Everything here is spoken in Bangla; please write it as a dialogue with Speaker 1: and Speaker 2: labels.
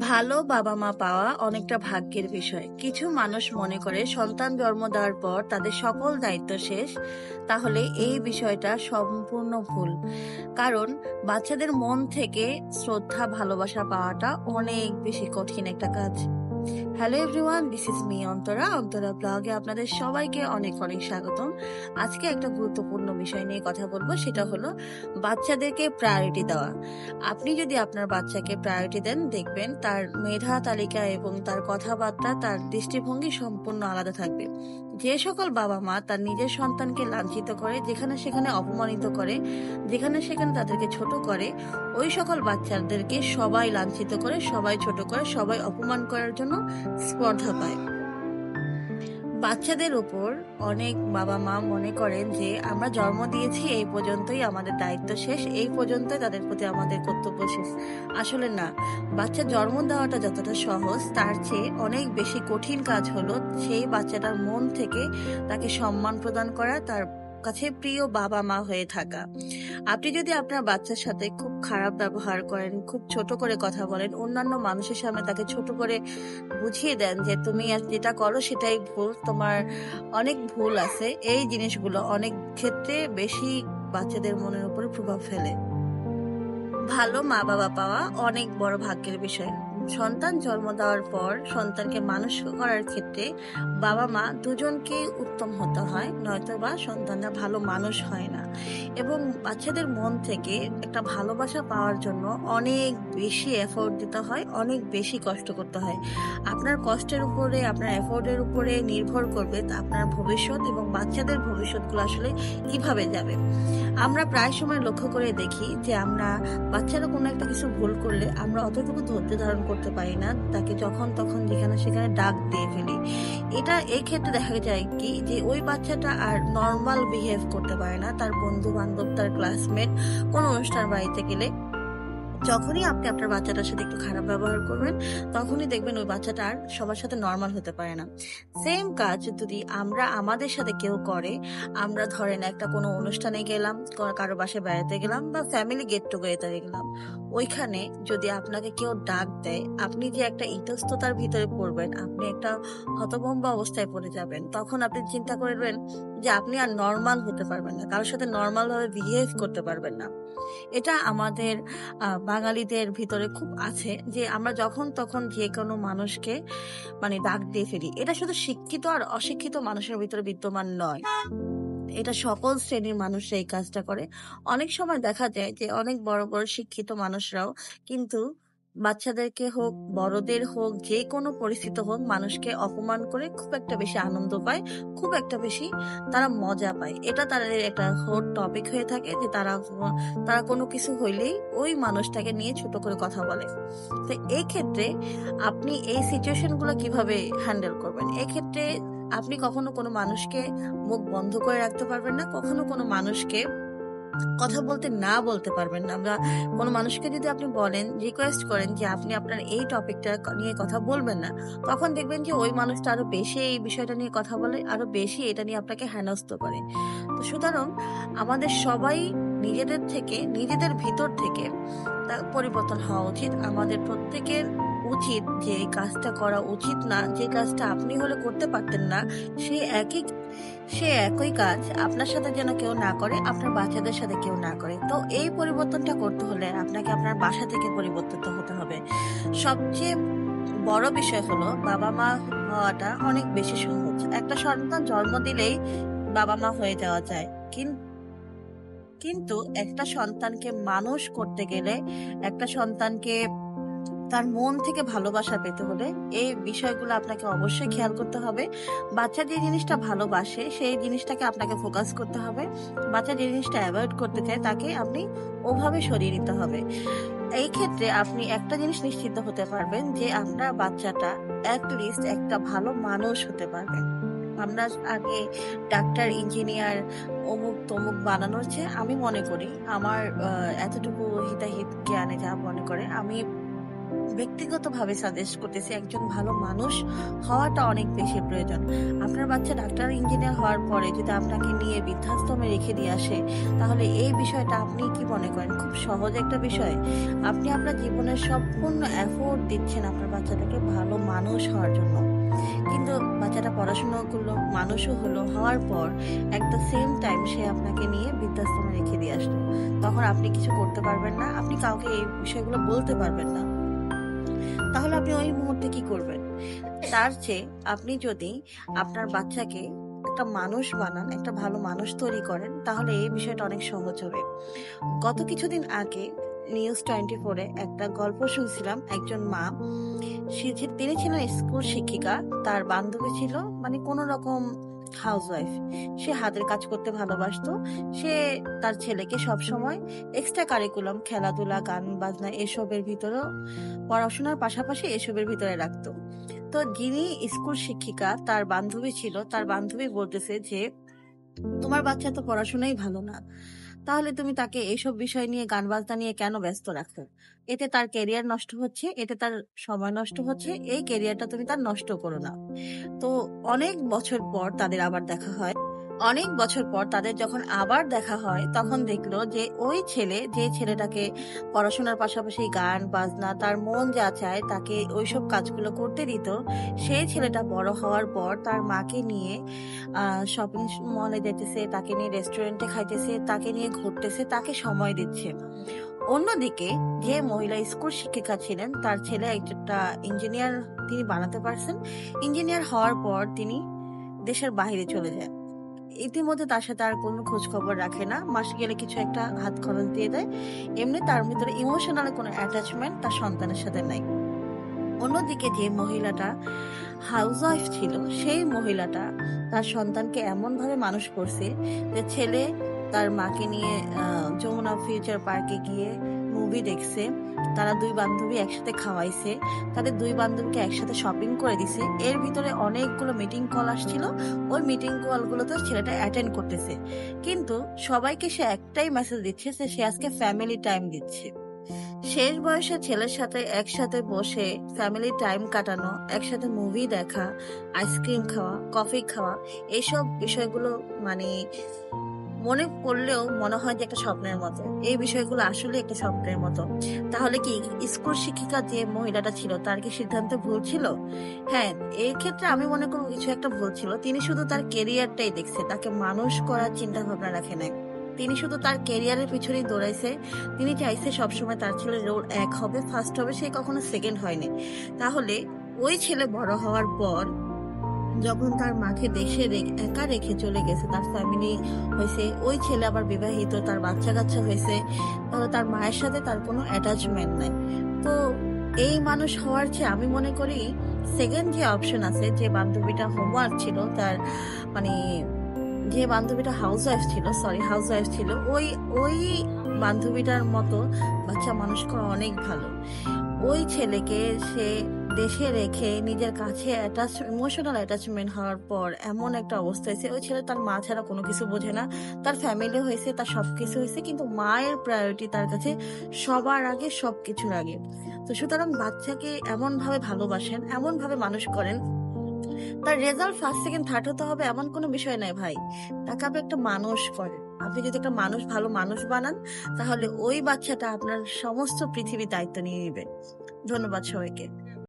Speaker 1: ভালো বাবা মা পাওয়া অনেকটা ভাগ্যের বিষয়। কিছু মানুষ মনে করে সন্তান জন্ম দেওয়ার পর তাদের সকল দায়িত্ব শেষ, তাহলে এই বিষয়টা সম্পূর্ণ ভুল। কারণ বাচ্চাদের মন থেকে শ্রদ্ধা, ভালোবাসা পাওয়াটা অনেক বেশি কঠিন একটা কাজ। Hello everyone this is me Antara Antara ব্লগে আপনাদের সবাইকে অনেক অনেক স্বাগতম। আজকে একটা গুরুত্বপূর্ণ বিষয় নিয়ে কথা বলব, সেটা হলো বাচ্চাদেরকে প্রায়োরিটি দেওয়া। আপনি যদি আপনার বাচ্চাকে প্রায়োরিটি দেন, দেখবেন তার মেধা, তালিকা এবং তার কথাবার্তা, তার দৃষ্টিভঙ্গি সম্পূর্ণ আলাদা থাকবে। যে সকল বাবা মা তার নিজের সন্তানকে লাঞ্ছিত করে, যেখানে সেখানে অপমানিত করে, যেখানে সেখানে তাদেরকে ছোট করে, ওই সকল বাচ্চাদেরকে সবাই লাঞ্ছিত করে, সবাই ছোট করে, সবাই অপমান করার জন্য স্পর্ধা পায়। বাচ্চাদের উপর অনেক বাবা মা মনে করেন যে আমরা জন্ম দিয়েছি এই পর্যন্তই আমাদের দায়িত্ব শেষ, এই পর্যন্ত তাদের প্রতি আমাদের কর্তব্য শেষ। আসলে না, বাচ্চা জন্ম দেওয়াটা যতটা সহজ, তার চেয়ে অনেক বেশি কঠিন কাজ হলো সেই বাচ্চাটার মন থেকে তাকে সম্মান প্রদান করা, তার কাছে প্রিয় বাবা মা হয়ে থাকা। আপনি যদি আপনার বাচ্চার সাথে খুব খারাপ ব্যবহার করেন, খুব ছোট করে কথা বলেন, অন্যান্য মানুষের সামনে তাকে ছোট করে বুঝিয়ে দেন যে, তুমি যেটা করো সেটাই ভুল, তোমার অনেক ভুল আছে। এই জিনিসগুলো অনেক ক্ষেত্রে বেশি বাচ্চাদের মনের উপরে প্রভাব ফেলে। ভালো মা বাবা পাওয়া অনেক বড় ভাগ্যের বিষয়। সন্তান জন্ম দেওয়ার পর সন্তানকে মানুষ করার ক্ষেত্রে বাবা মা দুজনকে উত্তম হতে হয় নয়তো বা সন্তানরা ভালো মানুষ হয় না। এবং বাচ্চাদের মন থেকে একটা ভালোবাসা পাওয়ার জন্য অনেক বেশি এফোর্ট দিতে হয়, অনেক বেশি কষ্ট করতে হয়। আপনার কষ্টের উপরে, আপনার এফোর্টের উপরে নির্ভর করবে আপনার ভবিষ্যৎ এবং বাচ্চাদের ভবিষ্যৎগুলো আসলে কীভাবে যাবে। আমরা প্রায় সময় লক্ষ্য করে দেখি যে আমরা বাচ্চারা কোনো একটা কিছু ভুল করলে আমরা অতটুকু ধৈর্য ধারণ করতে পারি না, তাকে যখন তখন যেখানে সেখানে ডাক দিয়ে ফেলি। এটা এই ক্ষেত্রে দেখা যায় কি, যে ওই বাচ্চাটা আর নর্মাল বিহেভ করতে পারে না, তার বন্ধু বান্ধব তার ক্লাসমেট কোনো অনুষ্ঠান বাড়িতে গেলে। যখনই আপনি আপনার বাচ্চাটার সাথে একটু খারাপ ব্যবহার করবেন, তখনই দেখবেন ওই বাচ্চাটা আর সবার সাথে নর্মাল হতে পারে না। সেম কাজ যদি আমরা আমাদের সাথে কেউ করে, আমরা ধরেন একটা কোনো অনুষ্ঠানে গেলাম কারও বাসায় বেড়াতে গেলাম বা ফ্যামিলি গেট টুগেদারে গেলাম, ওইখানে যদি আপনাকে কেউ ডাক দেয়, আপনি যে একটা ইতস্ততার ভিতরে পড়বেন, আপনি একটা হতভম্ব অবস্থায় পড়ে যাবেন, তখন আপনি চিন্তা করবেন যে আপনি আর নর্মাল হতে পারবেন না, কারোর সাথে নর্মাল ভাবে বিহেভ করতে পারবেন না। এটা আমাদের বাঙালিদের ভিতরে খুব আছে যে আমরা যখন তখন যে কোনো মানুষকে মানে ডাক দিয়ে ফেলি, এটা শুধু শিক্ষিত আর অশিক্ষিত মানুষের ভিতরে বিদ্যমান নয়। এটা সকল শ্রেণির মানুষ এই কাজটা করে। অনেক সময় দেখা যায় যে অনেক বড় বড় শিক্ষিত মানুষরাও কিন্তু বাচ্চাদেরকে হোক, বড়দের হোক, যে কোনো পরিস্থিতি হোক, মানুষকে অপমান করে খুব একটা বেশি আনন্দ পায়, খুব একটা বেশি তারা মজা পায়। এটা তাদের একটা হট টপিক হয়ে থাকে যে তারা তারা কোনো কিছু হইলেই ওই মানুষটাকে নিয়ে ছোট করে কথা বলে। তো এই ক্ষেত্রে আপনি এই সিচুয়েশনগুলো কীভাবে হ্যান্ডেল করবেন? এই ক্ষেত্রে আপনি কখনো কোনো মানুষকে মুখ বন্ধ করে রাখতে পারবেন না, কখনো কোনো মানুষকে কথা বলতে না বলতে পারবেন না। আমরা কোনো মানুষকে যদি আপনি বলেন রিকোয়েস্ট করেন যে আপনি আপনার এই টপিকটা নিয়ে কথা বলবেন না, তখন দেখবেন যে ওই মানুষটা আরও বেশি এই বিষয়টা নিয়ে কথা বলে, আরও বেশি এটা নিয়ে আপনাকে হেনস্থ করে। তো সুতরাং আমাদের সবাই নিজেদের থেকে, নিজেদের ভিতর থেকে পরিবর্তন হওয়া উচিত। আমাদের প্রত্যেকের উচিত যে কাজটা করা উচিত না, যে কাজটা আপনি হলে করতে পারতেন না সে একই সে একই কাজ, আপনার সাথে যেন কেউ না করে, আপনার বাচ্চাদের সাথে কেউ না করে। তো এই পরিবর্তনটা করতে হলে আপনাকে আপনার বাসা থেকে পরিবর্তিত হতে হবে। সবচেয়ে বড় বিষয় হলো, বাবা মা হওয়াটা অনেক বেশি সহজ। একটা সন্তান জন্ম দিলেই বাবা মা হয়ে যাওয়া যায়। কিন্তু কিন্তু একটা সন্তানকে মানুষ করতে গেলে, একটা সন্তানকে তার মন থেকে ভালোবাসা পেতে হলে এই বিষয়গুলো আপনাকে অবশ্যই খেয়াল করতে হবে। বাচ্চা যে জিনিসটা ভালোবাসে, সেই জিনিসটাকে আপনাকে ফোকাস করতে হবে। বাচ্চা যে জিনিসটা অ্যাভয়েড করতে চায়, তাকে আপনি ওভাবে সরিয়ে নিতে হবে। এই ক্ষেত্রে আপনি একটা জিনিস নিশ্চিত হতে পারবেন যে আপনার বাচ্চাটা লিস্ট একটা ভালো মানুষ হতে পারবে আমরা আগে ডাক্তার ইঞ্জিনিয়ার অমুক তমুক বানানোর চেয়ে আমি মনে করি, আমার এতটুকু হিতাহিত জ্ঞানে যা মনে করে, আমি ব্যক্তিগতভাবে সাজেস্ট করতেছি একজন ভালো মানুষ হওয়াটা অনেক বেশি প্রয়োজন। আপনার বাচ্চা ডাক্তার ইঞ্জিনিয়ার হওয়ার পরে যদি আপনাকে নিয়ে বৃদ্ধাশ্রমে রেখে দিয়ে আসে, তাহলে এই বিষয়টা আপনি কি মনে করেন? খুব সহজ একটা বিষয়। আপনি আপনার জীবনের সম্পূর্ণ এফোর্ট দিচ্ছেন আপনার বাচ্চাটাকে ভালো মানুষ হওয়ার জন্য। কিন্তু বাচ্চাটা পড়াশোনা করল, মানুষও হলো, হওয়ার পর একটা সেম টাইম সে আপনাকে নিয়ে বৃদ্ধাশ্রমে রেখে দিয়ে আসলো। তখন আপনি কিছু করতে পারবেন না, আপনি কাউকে এই বিষয়গুলো বলতে পারবেন না। তাহলে আপনি ওই মুহূর্তে কি করবেন? তার চেয়ে আপনি যদি আপনার বাচ্চাকে একটা মানুষ বানান, একটা ভালো মানুষ তৈরি করেন, তাহলে এই বিষয়টা অনেক সহজ হবে। গত কিছুদিন আগে নিউজ টোয়েন্টি ফোরে একটা গল্প শুনছিলাম, একজন মা, সে তিনি ছিলেন স্কুল শিক্ষিকা, তার বান্ধবী ছিল মানে কোন রকম হাউসওয়াইফ। সে হাতের কাজ করতে ভালোবাসত। সে তার ছেলেকে সব সময় এক্সট্রা কারিকুলাম খেলাধুলা, গান বাজনা এসবের ভিতরেও পড়াশোনার পাশাপাশি এসবের ভিতরে রাখতো। তো যিনি স্কুল শিক্ষিকা, তার বান্ধবী ছিল, তার বান্ধবী বলতেছে যে, তোমার বাচ্চা তো পড়াশোনাই ভালো না। তাহলে তুমি তাকে এইসব বিষয় নিয়ে গান বাজনা নিয়ে কেন ব্যস্ত রাখো এতে তার ক্যারিয়ার নষ্ট হচ্ছে, এতে তার সময় নষ্ট হচ্ছে, এই ক্যারিয়ারটা তুমি তার নষ্ট করো না। তো অনেক বছর পর তাদের আবার দেখা হয়। অনেক বছর পর তাদের যখন আবার দেখা হয়, তখন দেখল যে ওই ছেলে, যে ছেলেটাকে পড়াশোনার পাশাপাশি গান, বাজনা, তার মন যা চায় তাকে ওইসব কাজগুলো করতে দিত, সেই ছেলেটা বড় হওয়ার পর তার মাকে নিয়ে শপিং মলে যেতেছে, তাকে নিয়ে রেস্টুরেন্টে খাইতেছে, তাকে নিয়ে ঘুরতেছে, তাকে সময় দিচ্ছে। অন্যদিকে যে মহিলা স্কুল শিক্ষিকা ছিলেন, তার ছেলে একটা ইঞ্জিনিয়ার তিনি বানাতে পারছেন। ইঞ্জিনিয়ার হওয়ার পর তিনি দেশের বাইরে চলে যায়। ইতিমধ্যে তার সাথে আর কোনো খোঁজ খবর রাখে না। মাসে গেলে কিছু একটা হাত খরচ দিয়ে দেয়। এমনি তার ভিতরে ইমোশনাল কোনো অ্যাটাচমেন্ট তার সন্তানের সাথে নাই। অন্যদিকে যে মহিলাটা হাউস ওয়াইফ ছিল, সেই মহিলাটা তার সন্তানকে এমন ভাবে মানুষ করছে যে ছেলে তার মাকে নিয়ে যমুনা ফিউচার পার্কে গিয়ে মুভি দেখছে। তারা দুই বান্ধবী একসাথে খাওয়াইছে। তাদের দুই বান্ধবীকে একসাথে শপিং করে দিছে। এর ভিতরে অনেকগুলো মিটিং কল আসছিল। ওই মিটিং কলগুলোতে ছেলেটা অ্যাটেন্ড করতেছে। কিন্তু সবাইকে সে একটাই মেসেজ দিচ্ছে যে সে আজকে ফ্যামিলি টাইম দিচ্ছে। শেষ বয়সে ছেলের সাথে একসাথে বসে ফ্যামিলি টাইম কাটানো, একসাথে মুভি দেখা আইসক্রিম খাওয়া কফি খাওয়া এইসব বিষয়গুলো মানে মনে করলেও মনে হয় যে একটা স্বপ্নের মতো। এই বিষয়গুলো আসলে একটা স্বপ্নের মতো। তাহলে কি স্কুল শিক্ষিকা যে মহিলাটা ছিল, তার কি সিদ্ধান্ত ভুল ছিল? হ্যাঁ এই ক্ষেত্রে আমি মনে করব কিছু একটা ভুল ছিল। তিনি শুধু তার কেরিয়ারটাই দেখছে, তাকে মানুষ করার চিন্তা ভাবনা রাখে নাই। তিনি শুধু তার কেরিয়ারের পিছনেই দৌড়াইছে। তিনি চাইছে সবসময় তার ছেলে রোল এক হবে ফার্স্ট হবে, সে কখনো সেকেন্ড হয়নি। তাহলে ওই ছেলে বড় হওয়ার পর যখন তার মাকে দেশে একা রেখে চলে গেছে, তার ফ্যামিলি হয়েছে, ওই ছেলে আবার বিবাহিত, তার বাচ্চা কাচ্চা হয়েছে, তাহলে তার মায়ের সাথে তার কোনো অ্যাটাচমেন্ট নাই। তো এই মানুষ হওয়ার চেয়ে আমি মনে করি সেকেন্ড যে অপশন আছে, যে বান্ধবীটা হোমওয়ার্ক ছিল, তার মানে যে বান্ধবীটা হাউস ওয়াইফ ছিল সরি হাউস ওয়াইফ ছিল, ওই ওই বান্ধবীটার মতো বাচ্চা মানুষ করা অনেক ভালো। ওই ছেলেকে সে দেশে রেখে নিজের কাছে অ্যাটাচ ইমোশনাল অ্যাটাচমেন্ট হওয়ার পর এমন একটা অবস্থা হয়েছে ওই ছেলে তার মা ছাড়া কোনো কিছু বোঝে না। তার ফ্যামিলি হয়েছে, তার সব কিছু হয়েছে, কিন্তু মায়ের প্রায়োরিটি তার কাছে সবার আগে সব কিছুর আগে। তো সুতরাং বাচ্চাকে এমনভাবে ভালোবাসেন, এমনভাবে মানুষ করেন তার রেজাল্ট ফার্স্ট সেকেন্ড থার্ড হতে হবে এমন কোনো বিষয় নাই ভাই। তাকে আপনি একটা মানুষ করেন আপনি যদি একটা মানুষ, ভালো মানুষ বানান, তাহলে ওই বাচ্চাটা আপনার সমস্ত পৃথিবীর দায়িত্ব নিয়ে নেবে। ধন্যবাদ সবাইকে।